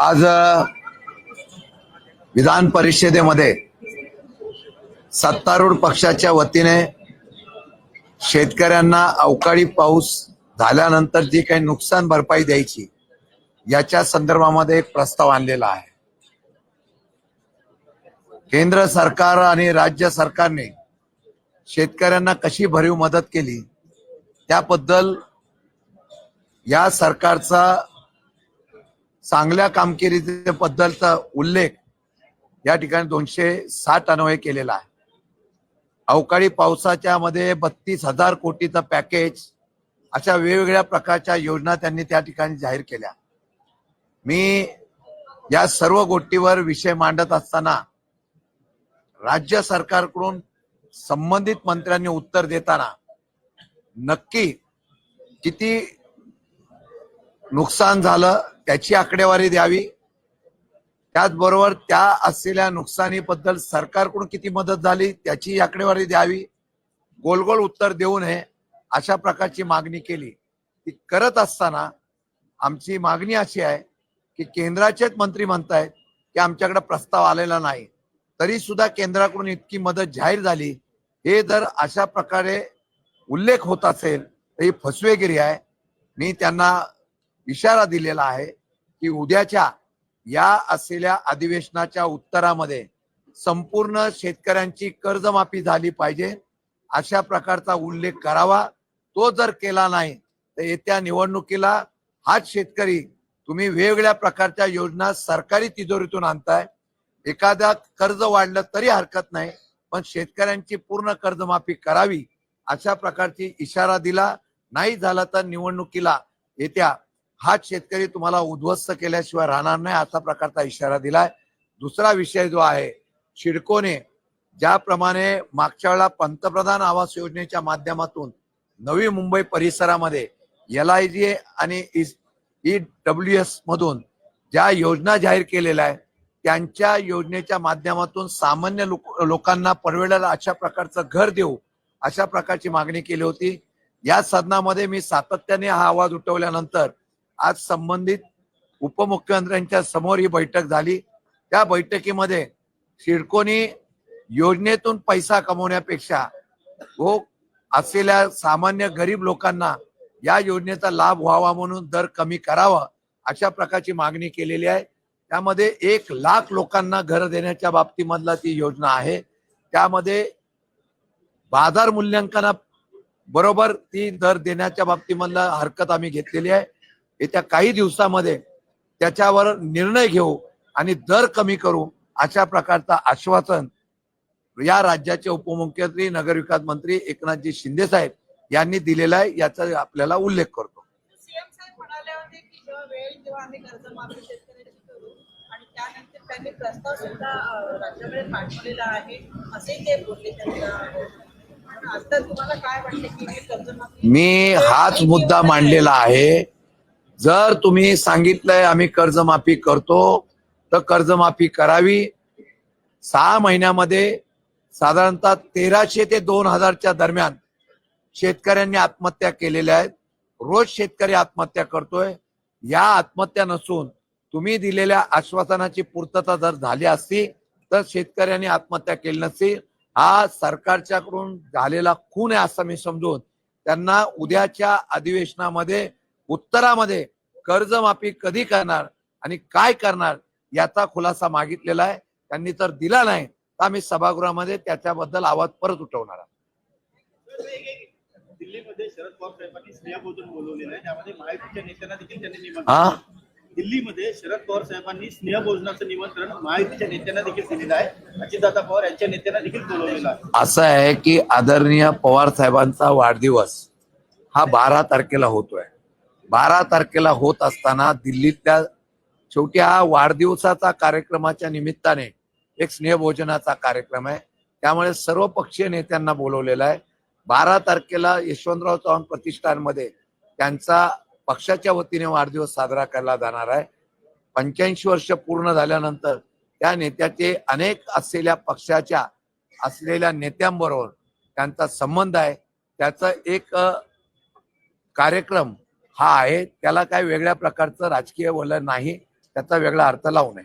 आज विधान परिषदेमध्ये सत्तारूढ पक्षाच्या वतीने शेतकऱ्यांना अवकाळी पाऊस झाल्यानंतर जी काही नुकसान भरपाई द्यायची याच्या संदर्भामध्ये एक प्रस्ताव आणलेला आहे. केंद्र सरकार आणि राज्य सरकारने शेतकऱ्यांना कशी भरीव मदत केली त्याबद्दल या सरकारचा चांगल्या कामगिरीबद्दलचा उल्लेख या ठिकाणी दोनशे साठ अन्वये केलेला आहे. अवकाळी पावसाच्या मध्ये बत्तीस हजार कोटीचं पॅकेज अशा वेगवेगळ्या प्रकारच्या योजना त्यांनी त्या ठिकाणी जाहीर केल्या. मी या सर्व गोष्टीवर विषय मांडत असताना राज्य सरकारकडून संबंधित मंत्र्यांनी उत्तर देताना नक्की किती नुकसान झालं त्याची आकडेवारी द्यावी. त्याचबरोबर त्या असलेल्या नुकसानीबद्दल सरकारकडून किती मदत झाली त्याची आकडेवारी द्यावी. गोल गोल उत्तर देऊ नये अशा प्रकारची मागणी केली. ती करत असताना आमची मागणी अशी आहे की केंद्राचेच मंत्री म्हणतायत की आमच्याकडे प्रस्ताव आलेला नाही. तरी सुद्धा केंद्राकडून इतकी मदत जाहीर झाली. हे जर अशा प्रकारे उल्लेख होत असेल तर ही फसवेगिरी आहे. मी त्यांना इशारा दिलेला आहे. की उद्याच्या या असलेल्या अधिवेशनाच्या उत्तरामध्ये संपूर्ण शेतकऱ्यांची कर्जमाफी झाली पाहिजे अशा प्रकारचा उल्लेख करावा. तो जर केला नाही तर येत्या निवडणुकीला हाच शेतकरी तुम्ही वेगवेगळ्या प्रकारच्या योजना सरकारी तिजोरीतून आणताय. एखादा कर्ज वाढलं तरी हरकत नाही पण शेतकऱ्यांची पूर्ण कर्जमाफी करावी अशा प्रकारची इशारा दिला. नाही झाला तर निवडणुकीला येत्या हाच शेतकरी तुम्हाला उद्ध्वस्त केल्याशिवाय राहणार नाही असा प्रकारचा इशारा दिलाय. दुसरा विषय जो आहे शिडकोने ज्याप्रमाणे मागच्या वेळा पंतप्रधान आवास योजनेच्या माध्यमातून नवी मुंबई परिसरामध्ये एल आय जी आणि ई डब्ल्यू एस मधून ज्या योजना जाहीर केलेल्या आहेत त्यांच्या योजनेच्या माध्यमातून सामान्य लोक लोकांना परवडेल अशा प्रकारचं घर देऊ अशा प्रकारची मागणी केली होती. या सदनामध्ये मी सातत्याने हा आवाज उठवल्यानंतर आज संबंधित उपमुख्यमंत्र्यांच्या समोर ही बैठक झाली. त्या बैठकीमध्ये सिडकोनी योजनेतून पैसा कमवण्यापेक्षा हो असलेल्या सामान्य गरीब लोकांना या योजनेचा लाभ व्हावा म्हणून दर कमी करावा अशा प्रकारची मागणी केलेली आहे. त्यामध्ये एक लाख लोकांना घर देण्याच्या बाबतीमधला ती योजना आहे. त्यामध्ये बाजार मूल्यांकना बरोबर ती दर देण्याच्या बाबतीमधला हरकत आम्ही घेतलेली आहे. येत्या काही दिवसामध्ये त्याच्यावर निर्णय घेऊ आणि दर कमी करू अशा प्रकारचा आश्वासन या राज्याचे उपमुख्यमंत्री नगरविकास मंत्री एकनाथजी शिंदे साहेब यांनी दिलेला आहे याचा आपल्याला उल्लेख करतो. मी हाच मुद्दा मांडलेला आहे. जर तुम्ही सांगितलंय आम्ही कर्जमाफी करतो तर कर्जमाफी करावी. सहा महिन्यामध्ये साधारणतः तेराशे ते दोन हजारच्या दरम्यान शेतकऱ्यांनी आत्महत्या केलेल्या आहेत. रोज शेतकरी आत्महत्या करतोय. या आत्महत्या नसून तुम्ही दिलेल्या आश्वासनाची पूर्तता जर झाली असती तर शेतकऱ्यांनी आत्महत्या केली नसती. हा सरकारच्याकडून झालेला खून आहे असं मी समजून त्यांना उद्याच्या अधिवेशनामध्ये उत्तरामध्ये कर्जमाफी कधी करणार आणि काय करणार याचा खुलासा मागितलेला आहे. त्यांनी तर दिला नाही. तर आम्ही सभागृहामध्ये त्याच्याबद्दल आवाज परत उठवणार आहोत. दिल्लीमध्ये शरद पवार साहेबांनी स्नेहभोजन बोलवलेलं आहे. त्यामध्ये महायुतीच्या नेत्यांना देखील त्यांनी हा? निमंत्रण दिल्लीमध्ये शरद पवार साहेबांनी स्नेहभोजनाचं निमंत्रण महायुतीच्या नेत्यांना देखील दिलेलं आहे. अजितदादा पवार यांच्या नेत्यांना देखील बोलवलेलं आहे. असं आहे की आदरणीय पवार साहेबांचा वाढदिवस हा बारा तारखेला होतोय. बारा तारखेला होत असताना दिल्लीतल्या शेवटी हा वाढदिवसाचा कार्यक्रमाच्या निमित्ताने एक स्नेहभोजनाचा कार्यक्रम आहे. त्यामुळे सर्व पक्षीय नेत्यांना बोलवलेला आहे. बारा तारखेला यशवंतराव चव्हाण प्रतिष्ठानमध्ये त्यांचा पक्षाच्या वतीने वाढदिवस साजरा केला जाणार आहे. पंच्याऐंशी वर्ष पूर्ण झाल्यानंतर त्या नेत्याचे अनेक असलेल्या पक्षाच्या असलेल्या नेत्यांबरोबर त्यांचा संबंध आहे. त्याचा एक कार्यक्रम हा आहे. त्याला काय वेगळ्या प्रकारचं राजकीय वलन नाही. त्याचा वेगळा अर्थ लावू नये.